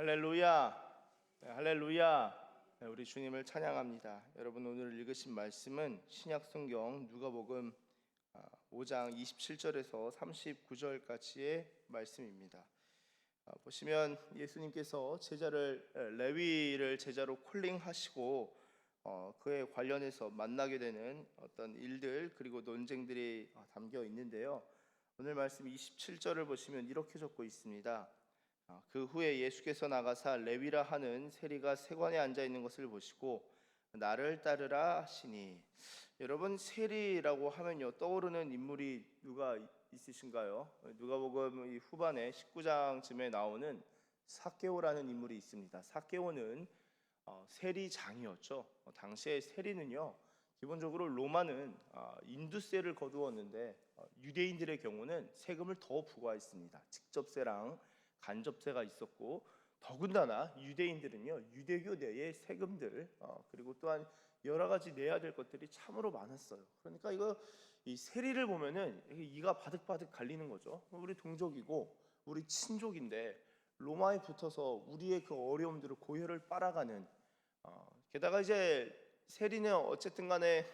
할렐루야. 네, 할렐루야. 네, 우리 주님을 찬양합니다. 여러분 오늘 읽으신 말씀은 신약 성경 누가복음 아, 5장 27절에서 39절까지의 말씀입니다. 아, 보시면 예수님께서 제자를 에, 레위를 제자로 콜링하시고 어, 그에 관련해서 만나게 되는 어떤 일들 그리고 논쟁들이 어, 담겨 있는데요. 오늘 말씀 27절을 보시면 이렇게 적고 있습니다. 어, 그 후에 예수께서 나가사 레위라 하는 세리가 세관에 앉아 있는 것을 보시고 나를 따르라 하시니 여러분 세리라고 하면요 떠오르는 인물이 누가 있으신가요? 누가복음 이 후반에 19장쯤에 나오는 사케오라는 인물이 있습니다. 사케오는 어, 세리장이었죠. 어, 당시에 세리는요 기본적으로 로마는 아, 인두세를 거두었는데 어, 유대인들의 경우는 세금을 더 부과했습니다. 직접세랑 간접세가 있었고 더군다나 유대인들은요 유대교 내의 세금들 어, 그리고 또한 여러 가지 내야 될 것들이 참으로 많았어요. 그러니까 이거 이 세리를 보면은 이가 바득바득 갈리는 거죠. 우리 동족이고 우리 친족인데 로마에 붙어서 우리의 그 어려움들을 고혈을 빨아가는 어, 게다가 이제 세리는 어쨌든 간에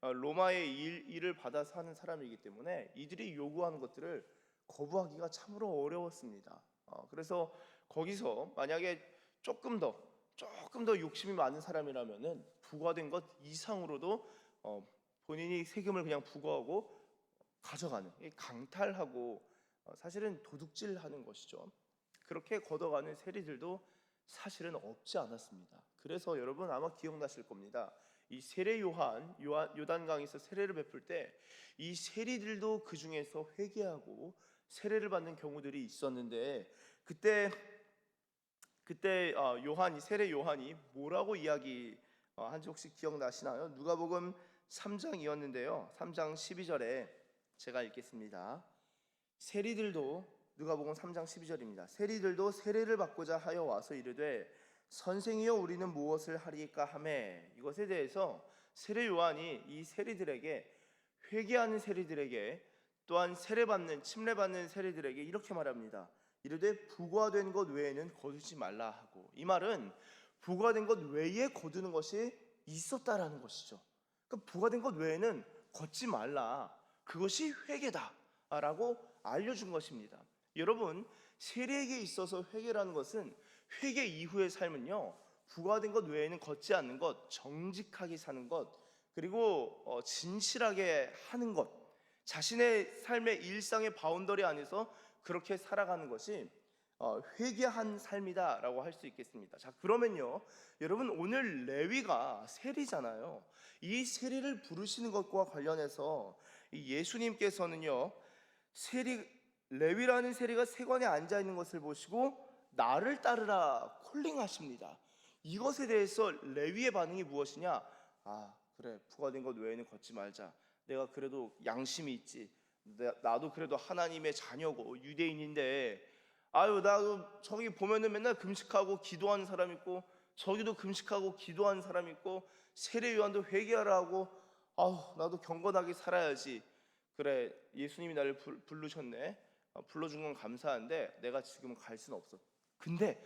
어, 로마의 일, 일을 받아서 하는 사람이기 때문에 이들이 요구하는 것들을 거부하기가 참으로 어려웠습니다. 어, 그래서 거기서 만약에 조금 더 조금 더 욕심이 많은 사람이라면은 부과된 것 이상으로도 어, 본인이 세금을 그냥 부과하고 가져가는 이 강탈하고 어, 사실은 도둑질하는 것이죠. 그렇게 걷어가는 세리들도 사실은 없지 않았습니다. 그래서 여러분 아마 기억나실 겁니다. 이 세례 요한, 요한 요단강에서 세례를 베풀 때 이 세리들도 그 중에서 회개하고 세례를 받는 경우들이 있었는데 그때 그때 어, 요한이 세례 요한이 뭐라고 이야기 어, 한지 혹시 기억나시나요? 누가복음 3장이었는데요. 3장 12절에 제가 읽겠습니다. 세리들도 누가복음 3장 12절입니다. 세리들도 세례를 받고자 하여 와서 이르되 선생이여 우리는 무엇을 하리까 하매 이것에 대해서 세례 요한이 이 세리들에게 회개하는 세리들에게 또한 세례받는 침례받는 세리들에게 이렇게 말합니다. 이르되 부과된 것 외에는 거두지 말라 하고 이 말은 부과된 것 외에 거두는 것이 있었다라는 것이죠. 그러니까 부과된 것 외에는 걷지 말라. 그것이 회개다라고 알려준 것입니다. 여러분 세례에게 있어서 회개라는 것은 회개 이후의 삶은요 부과된 것 외에는 걷지 않는 것, 정직하게 사는 것, 그리고 어, 진실하게 하는 것, 자신의 삶의 일상의 바운더리 안에서 그렇게 살아가는 것이 어, 회개한 삶이다라고 할 수 있겠습니다. 자 그러면요, 여러분 오늘 레위가 세리잖아요. 이 세리를 부르시는 것과 관련해서 이 예수님께서는요, 세리 레위라는 세리가 세관에 앉아 있는 것을 보시고 나를 따르라 콜링하십니다. 이것에 대해서 레위의 반응이 무엇이냐? 아 그래 부과된 것 외에는 걷지 말자. 내가 그래도 양심이 있지. 나- 나도 그래도 하나님의 자녀고 유대인인데 아유 나도 저기 보면은 맨날 금식하고 기도하는 사람 있고 저기도 금식하고 기도하는 사람 있고 세례 요한도 회개하라 하고 아우 나도 경건하게 살아야지. 그래 예수님이 나를 불- 부르셨네. 어, 불러준 건 감사한데 내가 지금 갈 수는 없어. 근데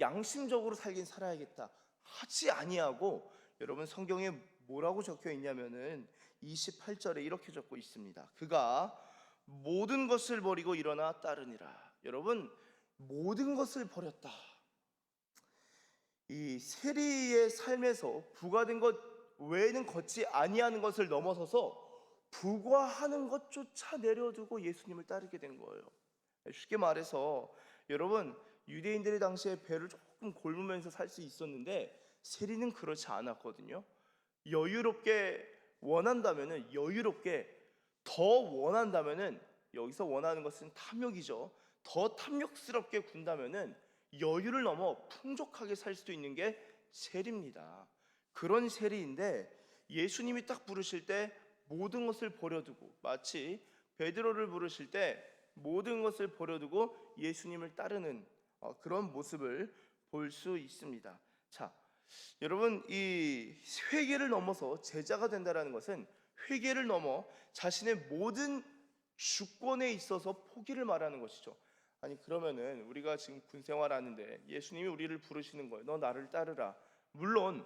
양심적으로 살긴 살아야겠다. 하지 아니하고 여러분 성경에 뭐라고 적혀 있냐면은 28절에 이렇게 적고 있습니다. 그가 모든 것을 버리고 일어나 따르니라. 여러분 모든 것을 버렸다. 이 세리의 삶에서 부과된 것 외에는 걷지 아니하는 것을 넘어서서 부과하는 것조차 내려두고 예수님을 따르게 된 거예요. 쉽게 말해서 여러분 유대인들의 당시에 배를 조금 골무면서 살 수 있었는데 세리는 그렇지 않았거든요. 여유롭게 원한다면은 여유롭게 더 원한다면은 여기서 원하는 것은 탐욕이죠. 더 탐욕스럽게 군다면은 여유를 넘어 풍족하게 살 수도 있는 게 세리입니다. 그런 세리인데 예수님이 딱 부르실 때 모든 것을 버려두고 마치 베드로를 부르실 때 모든 것을 버려두고 예수님을 따르는 어, 그런 모습을 볼 수 있습니다. 자, 여러분 이 회개를 넘어서 제자가 된다라는 것은 회개를 넘어 자신의 모든 주권에 있어서 포기를 말하는 것이죠. 아니 그러면은 우리가 지금 군 생활하는데 예수님이 우리를 부르시는 거예요. 너 나를 따르라. 물론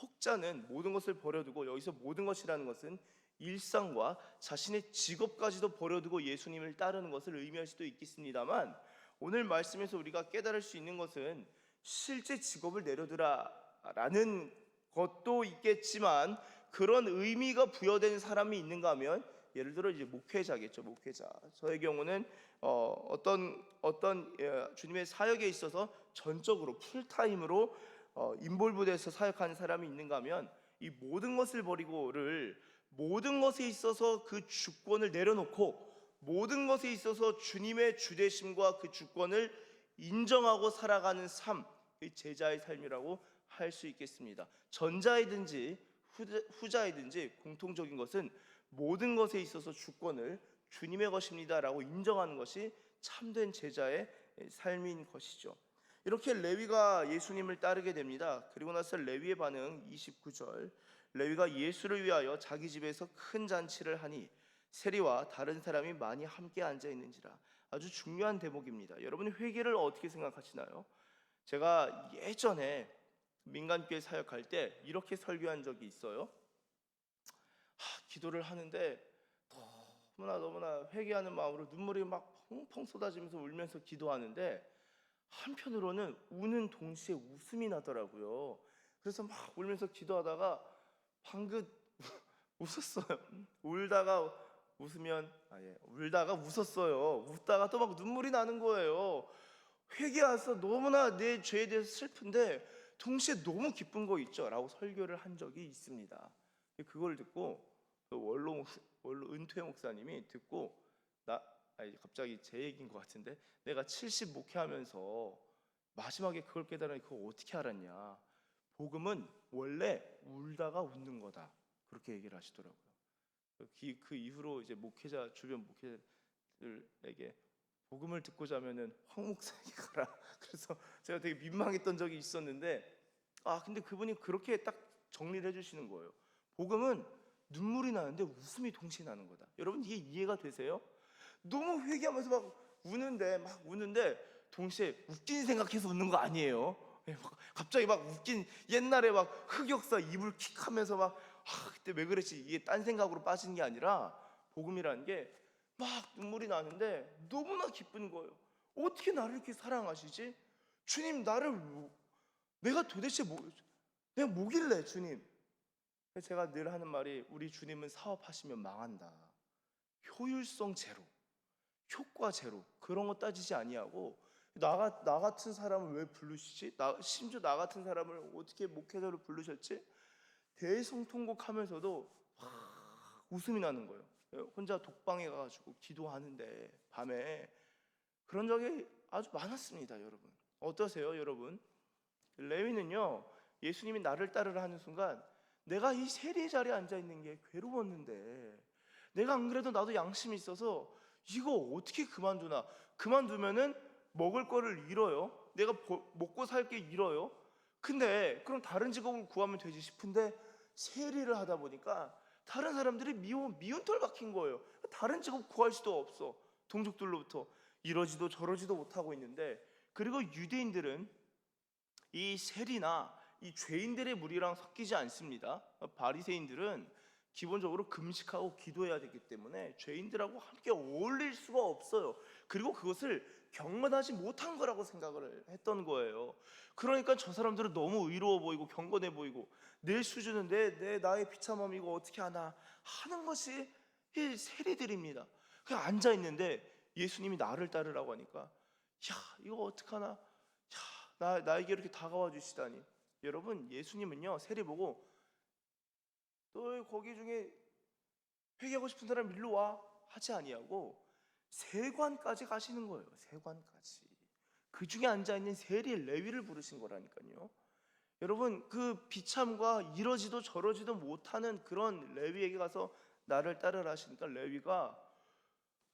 혹자는 모든 것을 버려두고 여기서 모든 것이라는 것은 일상과 자신의 직업까지도 버려두고 예수님을 따르는 것을 의미할 수도 있겠습니다만 오늘 말씀에서 우리가 깨달을 수 있는 것은 실제 직업을 내려두라 라는 것도 있겠지만 그런 의미가 부여된 사람이 있는가 하면 예를 들어 이제 목회자겠죠 목회자. 저의 경우는 어, 어떤 어떤 예, 주님의 사역에 있어서 전적으로 풀타임으로 어, 인볼브돼서 사역하는 사람이 있는가 하면 이 모든 것을 버리고를 모든 것에 있어서 그 주권을 내려놓고 모든 것에 있어서 주님의 주대심과 그 주권을 인정하고 살아가는 삶, 이 제자의 삶이라고 할 수 있겠습니다. 전자이든지 후자, 후자이든지 공통적인 것은 모든 것에 있어서 주권을 주님의 것입니다라고 인정하는 것이 참된 제자의 삶인 것이죠. 이렇게 레위가 예수님을 따르게 됩니다. 그리고 나서 레위의 반응 29절. 레위가 예수를 위하여 자기 집에서 큰 잔치를 하니 세리와 다른 사람이 많이 함께 앉아 있는지라. 아주 중요한 대목입니다. 여러분 회개를 어떻게 생각하시나요? 제가 예전에 민간교회 사역할 때 이렇게 설교한 적이 있어요. 하, 기도를 하는데 너무나 너무나 회개하는 마음으로 눈물이 막 펑펑 쏟아지면서 울면서 기도하는데 한편으로는 우는 동시에 웃음이 나더라고요. 그래서 막 울면서 기도하다가 방긋 웃었어요. 울다가 웃으면 아예 울다가 웃었어요. 웃다가 또 막 눈물이 나는 거예요. 회개와서 너무나 내 죄에 대해서 슬픈데 동시에 너무 기쁜 거 있죠 라고 설교를 한 적이 있습니다. 그걸 듣고 그 원로 목- 원로 은퇴 목사님이 듣고 나 아니 갑자기 제 얘기인 것 같은데 내가 70 목회하면서 마지막에 그걸 깨달으니 그거 어떻게 알았냐? 복음은 원래 울다가 웃는 거다. 그렇게 얘기를 하시더라고요. 그 기- 그 이후로 이제 목회자 주변 목회자들에게 복음을 듣고자 하면은 황 목사에게 가라. 그래서 제가 되게 민망했던 적이 있었는데 아 근데 그분이 그렇게 딱 정리를 해주시는 거예요. 복음은 눈물이 나는데 웃음이 동시에 나는 거다. 여러분 이게 이해가 되세요? 너무 회개하면서 막 우는데 막 우는데 동시에 웃긴 생각해서 웃는 거 아니에요. 예, 막 갑자기 막 웃긴 옛날에 막 흑역사 이불 킥하면서 막 아, 그때 왜 그랬지 이게 딴 생각으로 빠지는 게 아니라 복음이라는 게 막 눈물이 나는데 너무나 기쁜 거예요. 어떻게 나를 이렇게 사랑하시지? 주님 나를 뭐- 내가 도대체 뭐 내가 뭐길래 주님? 제가 늘 하는 말이 우리 주님은 사업하시면 망한다. 효율성 제로, 효과 제로 그런 거 따지지 아니하고 나, 같- 나 같은 사람을 왜 부르시지? 나, 심지어 나 같은 사람을 어떻게 목회자로 부르셨지? 대성통곡하면서도 막 웃음이 나는 거예요. 혼자 독방에 가가지고 기도하는데 밤에 그런 적이 아주 많았습니다, 여러분. 어떠세요, 여러분? 레위는요 예수님이 나를 따르라 하는 순간 내가 이 세리 자리에 앉아 있는 게 괴로웠는데 내가 안 그래도 나도 양심이 있어서 이거 어떻게 그만두나 그만두면은 먹을 거를 잃어요 내가 보- 먹고 살 게 잃어요 근데 그럼 다른 직업을 구하면 되지 싶은데 세리를 하다 보니까 다른 사람들이 미운 미운 털 박힌 거예요 다른 직업 구할 수도 없어 동족들로부터 이러지도 저러지도 못하고 있는데 그리고 유대인들은 이 세리나 이 죄인들의 무리랑 섞이지 않습니다. 바리새인들은 기본적으로 금식하고 기도해야 되기 때문에 죄인들하고 함께 어울릴 수가 없어요. 그리고 그것을 경건하지 못한 거라고 생각을 했던 거예요. 그러니까 저 사람들은 너무 의로워 보이고 경건해 보이고 내 수준은 내, 내 나의 비참함 이거 어떻게 하나 하는 것이 이 세리들입니다. 그냥 앉아 있는데 예수님이 나를 따르라고 하니까 야 이거 어떡하나 야, 나, 나에게 이렇게 다가와 주시다니 여러분 예수님은요 세리 보고 너 거기 중에 회개하고 싶은 사람 일로 와 하지 아니하고 세관까지 가시는 거예요 세관까지 그 중에 앉아 있는 세리 레위를 부르신 거라니까요 여러분 그 비참과 이러지도 저러지도 못하는 그런 레위에게 가서 나를 따르라 하시니까 레위가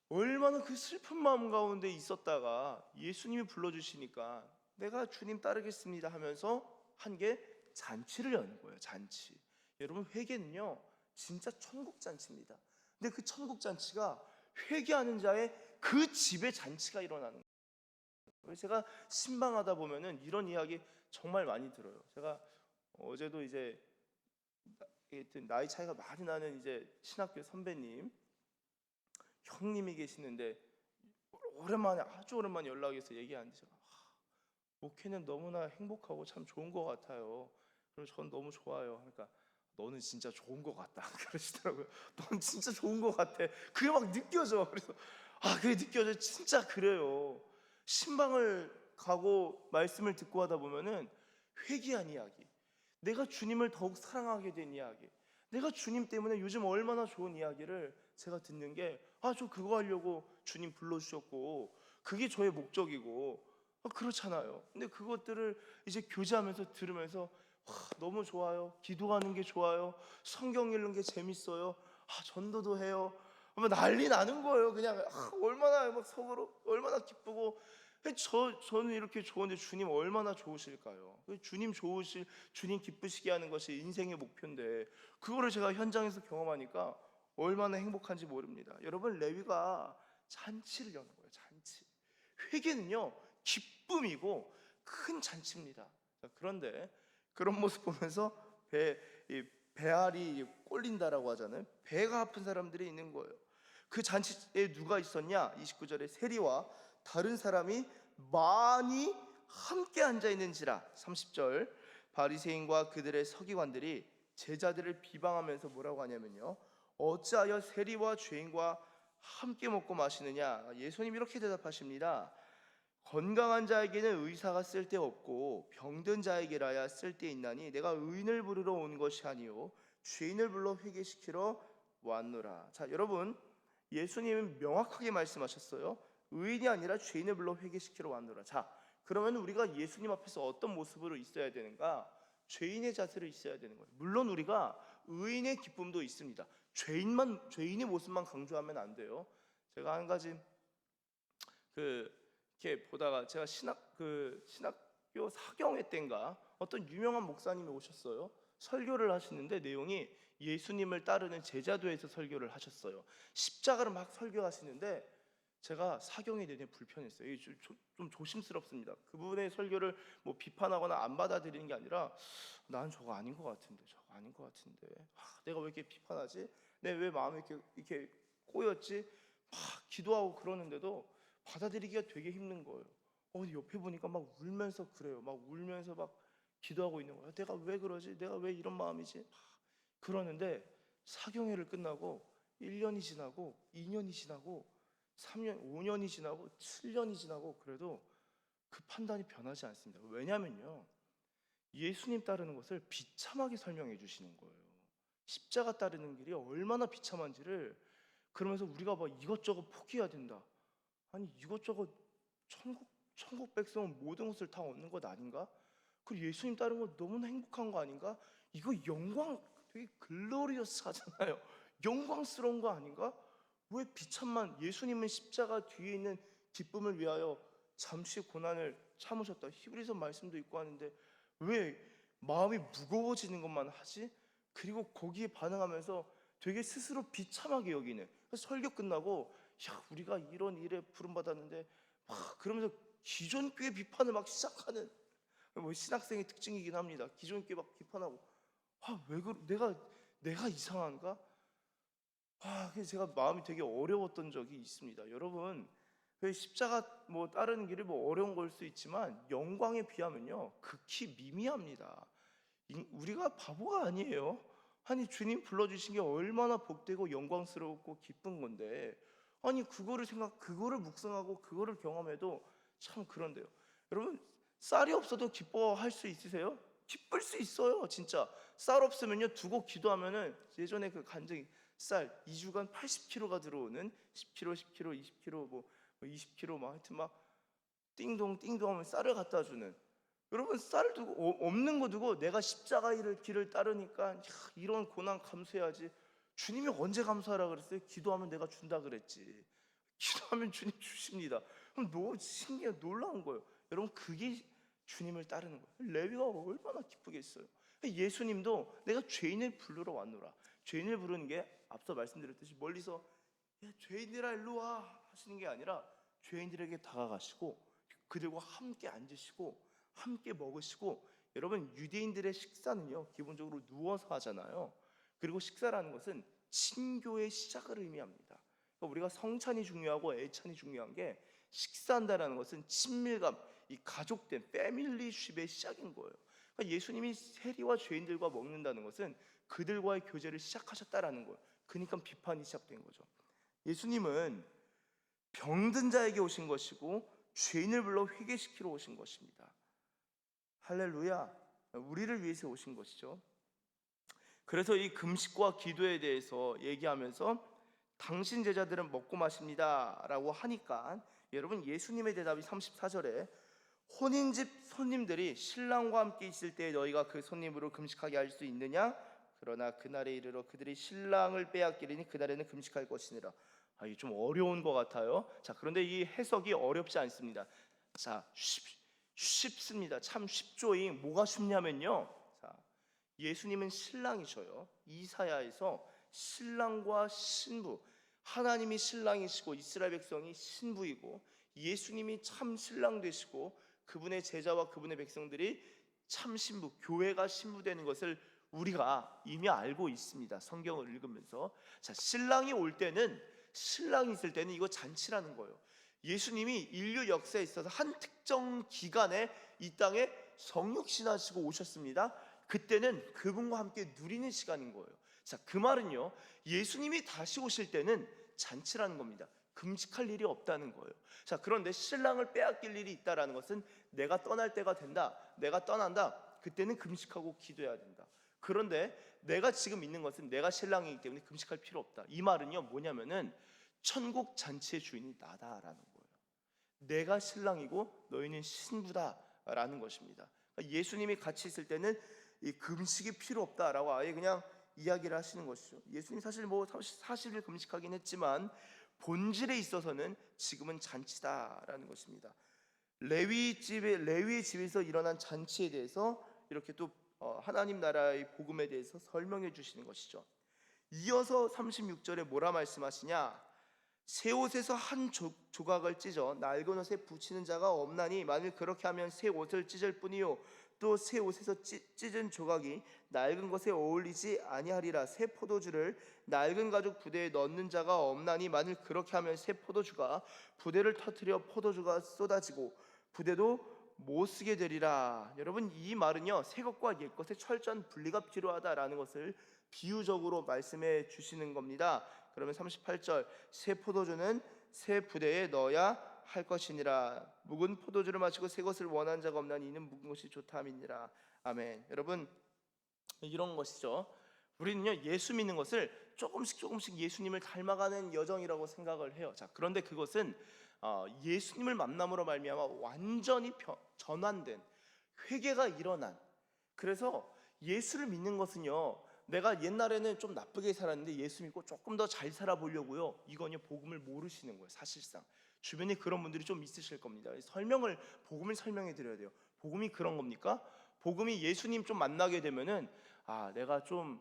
얼마나 그 슬픈 마음 가운데 있었다가 예수님이 불러주시니까 내가 주님 따르겠습니다 하면서 한 게 잔치를 여는 거예요. 잔치. 여러분 회개는요 진짜 천국 잔치입니다. 근데 그 천국 잔치가 회개하는 자의 그 집에 잔치가 일어나는 거예요. 제가 신방하다 보면은 이런 이야기 정말 많이 들어요. 제가 어제도 이제 나이 차이가 많이 나는 이제 신학교 선배님 형님이 계시는데 오랜만에 아주 오랜만에 연락해서 얘기하는데 제가 아, 목회는 너무나 행복하고 참 좋은 것 같아요. 그럼 전 너무 좋아요. 그러니까 너는 진짜 좋은 것 같다 그러시더라고요. 넌 진짜 좋은 것 같아. 그게 막 느껴져. 그래서 아 그게 느껴져. 진짜 그래요. 신방을 가고 말씀을 듣고 하다 보면은 회개한 이야기, 내가 주님을 더욱 사랑하게 된 이야기, 내가 주님 때문에 요즘 얼마나 좋은 이야기를 제가 듣는 게 아 저 그거 하려고 주님 불러주셨고 그게 저의 목적이고 아, 그렇잖아요. 근데 그것들을 이제 교제하면서 들으면서 와, 너무 좋아요. 기도하는 게 좋아요. 성경 읽는 게 재밌어요. 아, 전도도 해요. 막 난리 나는 거예요. 그냥 아, 얼마나 막 속으로 얼마나 기쁘고 저 저는 이렇게 좋은데 주님 얼마나 좋으실까요? 그 주님 좋으실 주님 기쁘시게 하는 것이 인생의 목표인데 그거를 제가 현장에서 경험하니까 얼마나 행복한지 모릅니다. 여러분 레위가 잔치를 여는 거예요. 잔치. 회개는요 기쁨이고 큰 잔치입니다. 자, 그런데 그런 모습 보면서 배, 이 배알이 꼴린다라고 하잖아요. 배가 아픈 사람들이 있는 거예요. 그 잔치에 누가 있었냐? 29절에 세리와 다른 사람이 많이 함께 앉아 있는지라 30절 바리새인과 그들의 서기관들이 제자들을 비방하면서 뭐라고 하냐면요. 어찌하여 세리와 죄인과 함께 먹고 마시느냐? 예수님 이렇게 대답하십니다. 건강한 자에게는 의사가 쓸데없고 병든 자에게라야 쓸데있나니 내가 의인을 부르러 온 것이 아니요 죄인을 불러 회개시키러 왔노라. 자, 여러분 예수님은 명확하게 말씀하셨어요. 의인이 아니라 죄인을 불러 회개시키러 왔노라. 자, 그러면 우리가 예수님 앞에서 어떤 모습으로 있어야 되는가? 죄인의 자세로 있어야 되는 거예요. 물론 우리가 의인의 기쁨도 있습니다. 죄인만 죄인의 모습만 강조하면 안 돼요. 제가 한 가지 그 이렇게 보다가 제가 신학 그 신학교 사경회 때인가 어떤 유명한 목사님이 오셨어요. 설교를 하시는데 내용이 예수님을 따르는 제자도에서 설교를 하셨어요. 십자가를 막 설교하시는데 제가 사경이 내내 불편했어요. 좀, 조심스럽습니다. 그분의 설교를 뭐 비판하거나 안 받아들이는 게 아니라 난 저거 아닌 것 같은데, 저거 아닌 것 같은데, 아, 내가 왜 이렇게 비판하지? 내 왜 마음이 이렇게 이렇게 꼬였지? 막 기도하고 그러는데도 받아들이기가 되게 힘든 거예요. 어, 옆에 보니까 막 울면서 그래요. 막 울면서 막 기도하고 있는 거예요. 내가 왜 그러지? 내가 왜 이런 마음이지? 막 그러는데 사경회를 끝나고 1년이 지나고 2년이 지나고 3년, 5년이 지나고 7년이 지나고 그래도 그 판단이 변하지 않습니다. 왜냐면요. 예수님 따르는 것을 비참하게 설명해 주시는 거예요. 십자가 따르는 길이 얼마나 비참한지를 그러면서 우리가 막 이것저것 포기해야 된다. 아니 이것저것 천국 천국 백성은 모든 것을 다 얻는 것 아닌가? 그리고 예수님 따르는 거 너무나 행복한 거 아닌가? 이거 영광 되게 글로리어스 하잖아요. 영광스러운 거 아닌가? 왜 비참만 예수님은 십자가 뒤에 있는 기쁨을 위하여 잠시 고난을 참으셨다. 히브리서 말씀도 있고 하는데 왜 마음이 무거워지는 것만 하지? 그리고 거기에 반응하면서 되게 스스로 비참하게 여기는. 설교 끝나고 야 우리가 이런 일에 부름 받았는데 막 그러면서 기존 교회 비판을 막 시작하는 뭐 신학생의 특징이긴 합니다. 기존 교회 막 비판하고 아왜 그 내가 내가 이상한가? 아, 제가 마음이 되게 어려웠던 적이 있습니다. 여러분, 그 십자가 뭐 따르는 길이 뭐 어려운 걸 수 있지만 영광에 비하면요 극히 미미합니다. 이- 우리가 바보가 아니에요. 아니 주님 불러주신 게 얼마나 복되고 영광스럽고 기쁜 건데 아니 그거를 생각 그거를 묵상하고 그거를 경험해도 참 그런데요. 여러분 쌀이 없어도 기뻐할 수 있으세요? 기쁠 수 있어요, 진짜. 쌀 없으면요 두고 기도하면은 예전에 그 간증이 쌀 2주간 80kg가 들어오는 10kg, 10kg, 20kg 뭐 20kg 막 하여튼 막 띵동 띵동 하면 쌀을 갖다 주는 여러분 쌀 두고 어- 없는 거 두고 내가 십자가 의 길을 따르니까 야, 이런 고난 감수해야지 주님이 언제 감수하라 그랬어요? 기도하면 내가 준다 그랬지. 기도하면 주님 주십니다. 그럼 너무 신기해 놀라운 거예요. 여러분 그게 주님을 따르는 거예요. 레위가 얼마나 기쁘겠어요. 예수님도 내가 죄인을 부르러 왔노라. 죄인을 부르는 게 앞서 말씀드렸듯이 멀리서 야, 죄인들아 일로 와. 하시는 게 아니라 죄인들에게 다가가시고 그들과 함께 앉으시고 함께 먹으시고 여러분 유대인들의 식사는요 기본적으로 누워서 하잖아요. 그리고 식사라는 것은 친교의 시작을 의미합니다. 그러니까 우리가 성찬이 중요하고 애찬이 중요한 게 식사한다라는 것은 친밀감, 이 가족된 패밀리쉽의 시작인 거예요. 그러니까 예수님이 세리와 죄인들과 먹는다는 것은 그들과의 교제를 시작하셨다라는 거예요. 그러니까 비판이 시작된 거죠. 예수님은 병든 자에게 오신 것이고 죄인을 불러 회개시키러 오신 것입니다. 할렐루야. 우리를 위해서 오신 것이죠. 그래서 이 금식과 기도에 대해서 얘기하면서 당신 제자들은 먹고 마십니다라고 하니까 여러분 예수님의 대답이 34절에 혼인집 손님들이 신랑과 함께 있을 때 너희가 그 손님으로 금식하게 할 수 있느냐? 그러나 그날에 이르러 그들이 신랑을 빼앗기리니 그날에는 금식할 것이니라. 아, 이게 좀 어려운 것 같아요. 자, 그런데 이 해석이 어렵지 않습니다. 자, 쉽, 쉽습니다. 참 쉽죠. 이 뭐가 쉽냐면요. 자, 예수님은 신랑이셔요. 이사야에서 신랑과 신부, 하나님이 신랑이시고 이스라엘 백성이 신부이고 예수님이 참 신랑 되시고 그분의 제자와 그분의 백성들이 참 신부, 교회가 신부 되는 것을 우리가 이미 알고 있습니다. 성경을 읽으면서 자 신랑이 올 때는 신랑이 있을 때는 이거 잔치라는 거예요. 예수님이 인류 역사에 있어서 한 특정 기간에 이 땅에 성육신하시고 오셨습니다. 그때는 그분과 함께 누리는 시간인 거예요. 자, 그 말은요. 예수님이 다시 오실 때는 잔치라는 겁니다. 금식할 일이 없다는 거예요. 자, 그런데 신랑을 빼앗길 일이 있다라는 것은 내가 떠날 때가 된다. 내가 떠난다. 그때는 금식하고 기도해야 된다. 그런데 내가 지금 있는 것은 내가 신랑이기 때문에 금식할 필요 없다. 이 말은요 뭐냐면은 천국 잔치의 주인이 나다라는 거예요. 내가 신랑이고 너희는 신부다라는 것입니다. 그러니까 예수님이 같이 있을 때는 이 금식이 필요 없다라고 아예 그냥 이야기를 하시는 것이죠. 예수님 사실 뭐 40일 금식하긴 했지만 본질에 있어서는 지금은 잔치다라는 것입니다. 레위 집에 레위 집에서 일어난 잔치에 대해서 이렇게 또 어, 하나님 나라의 복음에 대해서 설명해 주시는 것이죠. 이어서 36절에 뭐라 말씀하시냐? 새 옷에서 한 조, 조각을 찢어 낡은 옷에 붙이는 자가 없나니 만일 그렇게 하면 새 옷을 찢을 뿐이요 또 새 옷에서 찢, 찢은 조각이 낡은 것에 어울리지 아니하리라 새 포도주를 낡은 가죽 부대에 넣는 자가 없나니 만일 그렇게 하면 새 포도주가 부대를 터뜨려 포도주가 쏟아지고 부대도 못 쓰게 되리라. 여러분 이 말은요 새 것과 옛 것의 철저한 분리가 필요하다라는 것을 비유적으로 말씀해 주시는 겁니다. 그러면 38절 새 포도주는 새 부대에 넣어야 할 것이니라. 묵은 포도주를 마시고 새 것을 원한 자가 없나니 이는 묵은 것이 좋다함이니라. 아멘. 여러분 이런 것이죠. 우리는요 예수 믿는 것을 조금씩 조금씩 예수님을 닮아가는 여정이라고 생각을 해요. 자 그런데 그것은 어, 예수님을 만남으로 말미암아 완전히 변- 전환된 회개가 일어난 그래서 예수를 믿는 것은요 내가 옛날에는 좀 나쁘게 살았는데 예수 믿고 조금 더 잘 살아보려고요 이건요 복음을 모르시는 거예요 사실상 주변에 그런 분들이 좀 있으실 겁니다 설명을 복음을 설명해 드려야 돼요 복음이 그런 겁니까 복음이 예수님 좀 만나게 되면은 아 내가 좀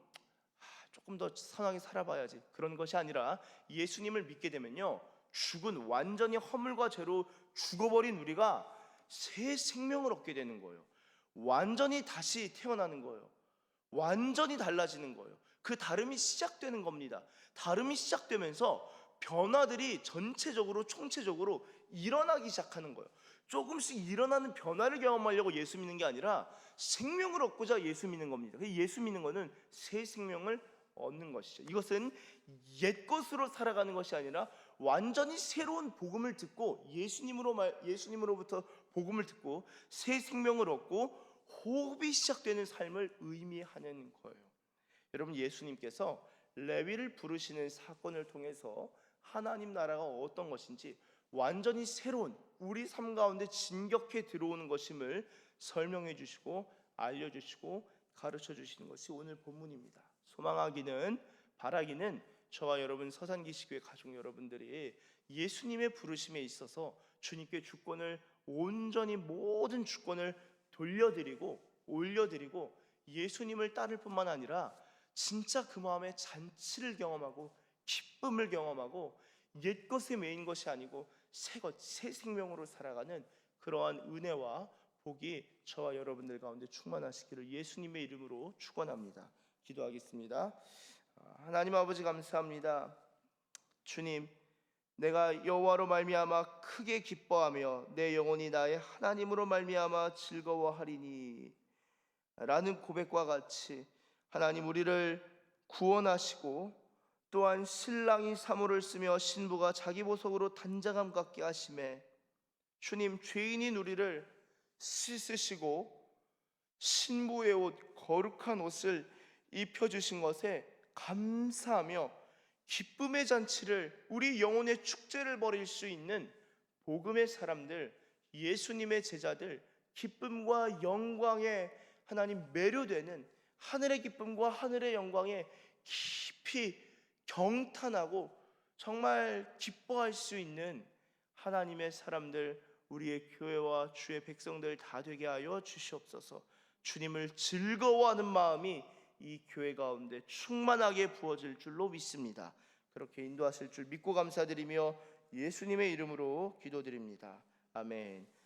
아, 조금 더 선하게 살아봐야지 그런 것이 아니라 예수님을 믿게 되면요 죽은 완전히 허물과 죄로 죽어버린 우리가 새 생명을 얻게 되는 거예요. 완전히 다시 태어나는 거예요. 완전히 달라지는 거예요. 그 다름이 시작되는 겁니다. 다름이 시작되면서 변화들이 전체적으로 총체적으로 일어나기 시작하는 거예요. 조금씩 일어나는 변화를 경험하려고 예수 믿는 게 아니라 생명을 얻고자 예수 믿는 겁니다. 그 예수 믿는 거는 새 생명을 얻는 것이죠. 이것은 옛 것으로 살아가는 것이 아니라 완전히 새로운 복음을 듣고 예수님으로 말, 예수님으로부터 복음을 듣고 새 생명을 얻고 호흡이 시작되는 삶을 의미하는 거예요. 여러분 예수님께서 레위를 부르시는 사건을 통해서 하나님 나라가 어떤 것인지 완전히 새로운 우리 삶 가운데 진격해 들어오는 것임을 설명해 주시고 알려 주시고 가르쳐 주시는 것이 오늘 본문입니다. 소망하기는 바라기는 저와 여러분 서산기시교회 가족 여러분들이 예수님의 부르심에 있어서 주님께 주권을 온전히 모든 주권을 돌려드리고 올려드리고 예수님을 따를 뿐만 아니라 진짜 그 마음에 잔치를 경험하고 기쁨을 경험하고 옛 것에 매인 것이 아니고 새 것, 새 생명으로 살아가는 그러한 은혜와 복이 저와 여러분들 가운데 충만하시기를 예수님의 이름으로 축원합니다. 기도하겠습니다. 아, 하나님 아버지 감사합니다. 주님, 내가 여호와로 말미암아 크게 기뻐하며 내 영혼이 나의 하나님으로 말미암아 즐거워하리니 라는 고백과 같이 하나님 우리를 구원하시고 또한 신랑이 사모를 쓰며 신부가 자기 보석으로 단장함 갖게 하심에 주님 죄인인 우리를 씻으시고 신부의 옷 거룩한 옷을 입혀 주신 것에 감사하며 기쁨의 잔치를 우리 영혼의 축제를 벌일 수 있는 복음의 사람들 예수님의 제자들 기쁨과 영광에 하나님 매료되는 하늘의 기쁨과 하늘의 영광에 깊이 경탄하고 정말 기뻐할 수 있는 하나님의 사람들 우리의 교회와 주의 백성들 다 되게 하여 주시옵소서. 주님을 즐거워하는 마음이 이 교회 가운데 충만하게 부어질 줄로 믿습니다. 그렇게 인도하실 줄 믿고 감사드리며 예수님의 이름으로 기도드립니다. 아멘.